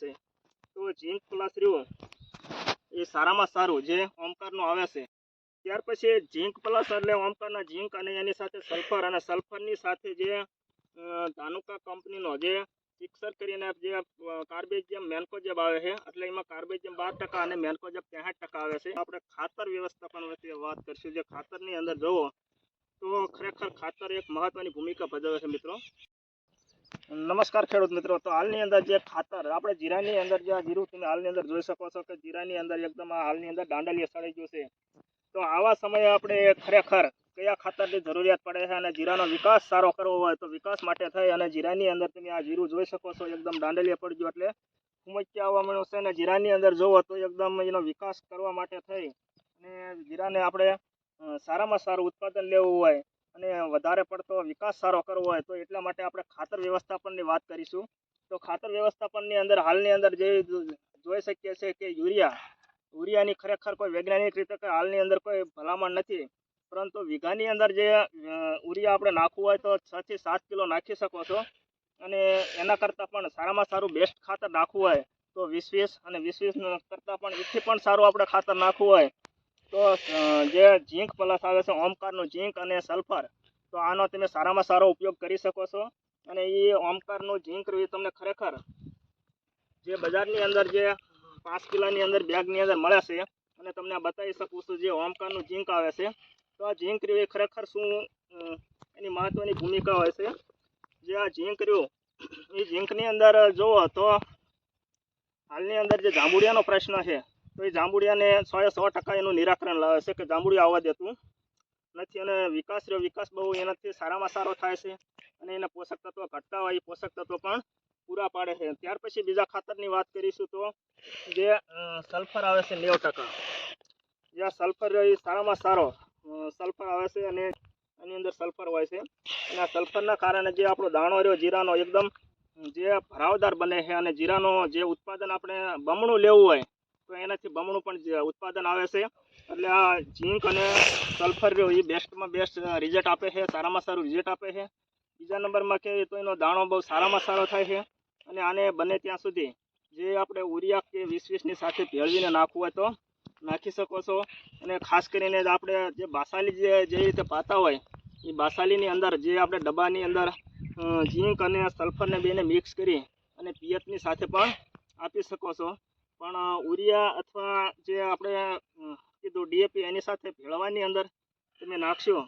છે. તો ઝીંક પ્લસ રહ્યું, એ સારામાં સારું જે ઓમકારનું આવે છે. ત્યાર પછી ઝીંક પ્લસ એટલે ઓમકારના ઝીંક અને એની સાથે સલ્ફર અને સલ્ફરની સાથે જે ધાનુકા કંપનીનો જે ફિક્સર કરીને જે કાર્બેજિયમ મેન્કોજેબ આવે છે, એટલે એમાં કાર્બેજિયમ બાર ટકા અને મેન્કોજેબ ત્રેસઠ ટકા આવે છે. આપણે ખાતર વ્યવસ્થાપન વિશે વાત કરીશું. જે ખાતરની અંદર જુઓ, તો ખરેખર ખાતર એક મહત્વની ભૂમિકા ભજવે છે મિત્રો. નમસ્કાર ખેડૂત મિત્રો. તો હાલની અંદર જે ખાતર, આપણે જીરાની અંદર જે જીરું તમે હાલની અંદર જોઈ શકો છો કે જીરાની અંદર એકદમ હાલની અંદર દાંડલીએ સળી ગયું છે. તો આવા સમયે આપણે ખરેખર કયા ખાતરની જરૂરિયાત પડે છે અને જીરાનો વિકાસ સારો કરવો હોય તો વિકાસ માટે થઈ અને જીરાની અંદર તમે આ જીરું જોઈ શકો છો, એકદમ દાંડલીએ પડી ગયું એટલે ફૂમક્યા આવવા મળ્યું છે અને જીરાની અંદર જોવો તો એકદમ એનો વિકાસ કરવા માટે થઈ. અને જીરાને આપણે સારામાં સારું ઉત્પાદન લેવું હોય અને વધારે પડતો વિકાસ સારો કરવો હોય તો એટલા માટે આપણે ખાતર વ્યવસ્થાપનની વાત કરીશું. તો ખાતર વ્યવસ્થાપનની અંદર, હાલની અંદર જે જોઈ શકીએ છીએ કે યુરિયા, યુરિયાની ખરેખર કોઈ વૈજ્ઞાનિક રીતે કે હાલની અંદર કોઈ ભલામણ નથી. પરંતુ વીઘાની અંદર જે યુરિયા આપણે નાખવું હોય તો છ થી સાત કિલો નાખી શકો છો. અને એના કરતાં પણ સારામાં સારું બેસ્ટ ખાતર નાખવું હોય તો વીસ વીસ અને વીસ વીસ કરતાં પણ એથી પણ સારું આપણે ખાતર નાખવું હોય. તો જે ઝીંક પ્લસ આવે છે, ઓમકારનું ઝીંક અને સલ્ફર, તો આનો તમે સારામાં સારો ઉપયોગ કરી શકો છો. અને એ ઓમકારનું ઝીંક રહ્યું તમને ખરેખર જે બજારની અંદર જે પાંચ કિલોની અંદર બેગની અંદર મળે છે, અને તમને બતાવી શકું છું જે ઓમકારનું ઝીંક આવે છે. તો આ ઝીંક રહ્યું એ ખરેખર શું એની મહત્વની ભૂમિકા હોય છે? જે આ ઝીંક રહ્યું એ ઝીંકની અંદર, જુઓ તો હાલની અંદર જે જાંબુડિયાનો પ્રશ્ન છે તો એ જાંબુડિયાને સો એ સો ટકા એનું નિરાકરણ લાવે છે કે જાંબુડિયા આવવા દેતું નથી અને વિકાસ રહ્યો. વિકાસ બહુ એનાથી સારામાં સારો થાય છે અને એના પોષક તત્વો ઘટતા હોય, એ પોષક તત્વો પણ પૂરા પાડે છે. ત્યાર પછી બીજા ખાતરની વાત કરીશું તો જે સલ્ફર આવે છે નેવ ટકા. જે સલ્ફર રહ્યો એ સારામાં સારો સલ્ફર આવે છે અને એની અંદર સલ્ફર હોય છે. અને આ સલ્ફરના કારણે જે આપણો દાણો રહ્યો, જીરાનો, એકદમ જે ભરાવદાર બને છે અને જીરાનો જે ઉત્પાદન આપણે બમણું લેવું હોય તો એનાથી બમણું પણ ઉત્પાદન આવે છે. એટલે આ ઝીંક અને સલ્ફર રહ્યો, એ બેસ્ટમાં બેસ્ટ રિઝલ્ટ આપે છે, સારામાં સારું રિઝલ્ટ આપે છે. બીજા નંબરમાં કહીએ તો એનો દાણો બહુ સારામાં સારો થાય છે. અને આને બને ત્યાં સુધી જે આપણે ઉરિયા કે વીસ વીસની સાથે ભેળવીને નાખવું હોય તો નાખી શકો છો. અને ખાસ કરીને આપણે જે બાસાલી જે જે રીતે પાતા હોય, એ બાસાલીની અંદર જે આપણે ડબ્બાની અંદર ઝીંક અને સલ્ફરને બેને મિક્સ કરી અને પિયતની સાથે પણ આપી શકો છો. પણ યુરિયા અથવા જે આપણે કીધું ડીએપી એની સાથે ભેળવાની અંદર તમે નાખશો,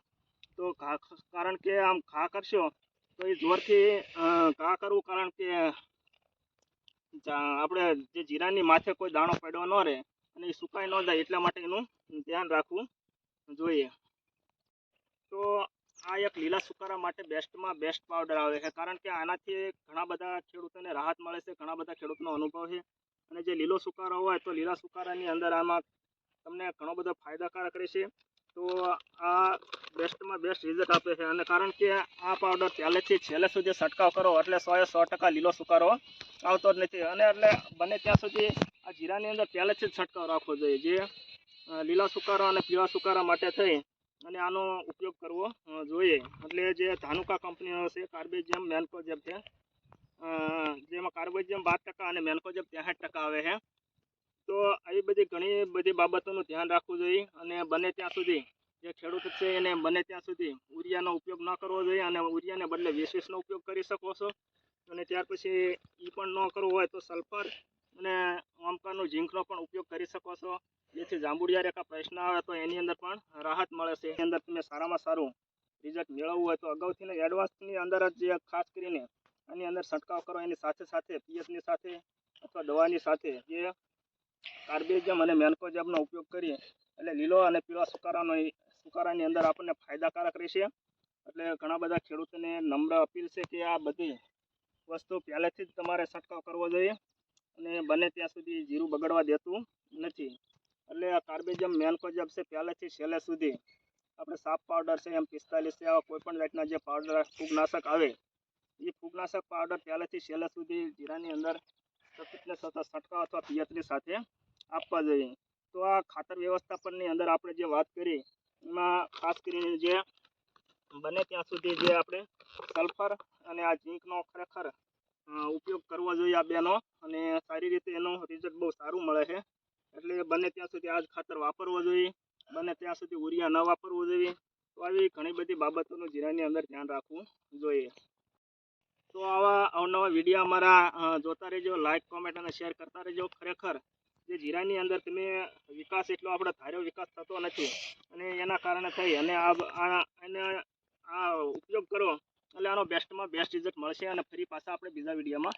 તો ઘા કારણ કે આમ ઘા કરશો, તો એ જોરથી ઘા કરવું કારણ કે આપણે જે જીરાની માથે કોઈ દાણો પડ્યો ન રહે અને એ સુકાઈ ન જાય એટલા માટે એનું ધ્યાન રાખવું જોઈએ. તો આ એક લીલા સુકારા માટે બેસ્ટમાં બેસ્ટ પાવડર આવે છે, કારણ કે આનાથી ઘણા બધા ખેડૂતોને રાહત મળે છે, ઘણા બધા ખેડૂતનો અનુભવ છે. અને જે લીલો સુકારો હોય તો લીલા સુકારાની અંદર આમાં તમને ઘણો બધો ફાયદાકારક રહેશે. તો આ બેસ્ટમાં બેસ્ટ રિઝલ્ટ આપે છે. અને કારણ કે આ પાવડર પહેલેથી છેલ્લે સુધી છંટકાવ કરો એટલે સો એ સો ટકા લીલો સુકારો આવતો જ નથી. અને એટલે બને ત્યાં સુધી આ જીરાની અંદર પહેલેથી જ છંટકાવ રાખવો જોઈએ. જે લીલા સુકારા અને પીળા સુકારા માટે થઈ અને આનો ઉપયોગ કરવો જોઈએ. એટલે જે ધાનુકા કંપનીનો છે, કાર્બેજિયમ મેન્કોજેબ છે જેમાં કાર્બોજિયમ બાર ટકા અને મેન્કોજેબ ત્રેસઠ ટકા આવે છે. તો આવી બધી ઘણી બધી બાબતોનું ધ્યાન રાખવું જોઈએ અને બને ત્યાં સુધી જે ખેડૂત છે એને બને ત્યાં સુધી ઉરિયાનો ઉપયોગ ન કરવો જોઈએ અને ઉરિયાને બદલે વીસ ઉપયોગ કરી શકો છો. અને ત્યાર પછી એ પણ ન કરવું હોય તો સલ્ફર અને ઓમકારનું ઝીંકનો પણ ઉપયોગ કરી શકો છો. જેથી જાંબુડિયા રેખા પ્રશ્ન આવે તો એની અંદર પણ રાહત મળે છે. એની અંદર તમે સારામાં સારું રિઝલ્ટ મેળવવું હોય તો અગાઉથી એડવાન્સની અંદર જ જે ખાસ કરીને આની અંદર છંટકાવ કરો, એની સાથે સાથે પિયતની સાથે અથવા દવાની સાથે જે કાર્બેજિયમ અને મેન્કોજેબનો ઉપયોગ કરીએ એટલે લીલો અને પીળા સુકારાનો સુકારાની અંદર આપણને ફાયદાકારક રહેશે. એટલે ઘણા બધા ખેડૂતોને નમ્ર અપીલ છે કે આ બધી વસ્તુ પહેલેથી જ તમારે છંટકાવ કરવો જોઈએ અને બને ત્યાં સુધી જીરું બગડવા દેતું નથી. એટલે આ કાર્બેજિયમ મેન્કોજેબ છે પહેલેથી છેલ્લે સુધી આપણે સાપ પાવડર છે, એમ પિસ્તાલીસ છે, આવા કોઈપણ જાતના જે પાવડર ફૂગનાશક આવે એ ફૂગનાશક પાવડર પહેલેથી છેલ્લા સુધી જીરાની અંદર ને સતત છંટકાવ અથવા પિયતની સાથે આપવા જોઈએ. તો આ ખાતર વ્યવસ્થાપનની અંદર આપણે જે વાત કરી, એમાં ખાસ કરીને જે બને ત્યાં સુધી જે આપણે સલ્ફર અને આ ઝીંકનો ખરેખર ઉપયોગ કરવો જોઈએ આ બેનો અને સારી રીતે એનું રિઝલ્ટ બહુ સારું મળે છે. એટલે બને ત્યાં સુધી આ જ ખાતર વાપરવો જોઈએ, બને ત્યાં સુધી ઉરિયા ન વાપરવું જોઈએ. તો આવી ઘણી બધી બાબતોનું જીરાની અંદર ધ્યાન રાખવું જોઈએ. તો આવા અવનવા વીડિયો અમારા જોતા રહેજો લાઈક કોમેન્ટ અને શેર કરતા રહેજો. ખરેખર જે જીરાની અંદર તમે વિકાસ એટલો આપણે ધાર્યો વિકાસ થતો નથી. અને એના કારણે થઈ અને આ એને આ ઉપયોગ કરો એટલે આનો બેસ્ટમાં બેસ્ટ રિઝલ્ટ મળશે અને ફરી પાછા આપણે બીજા વિડીયોમાં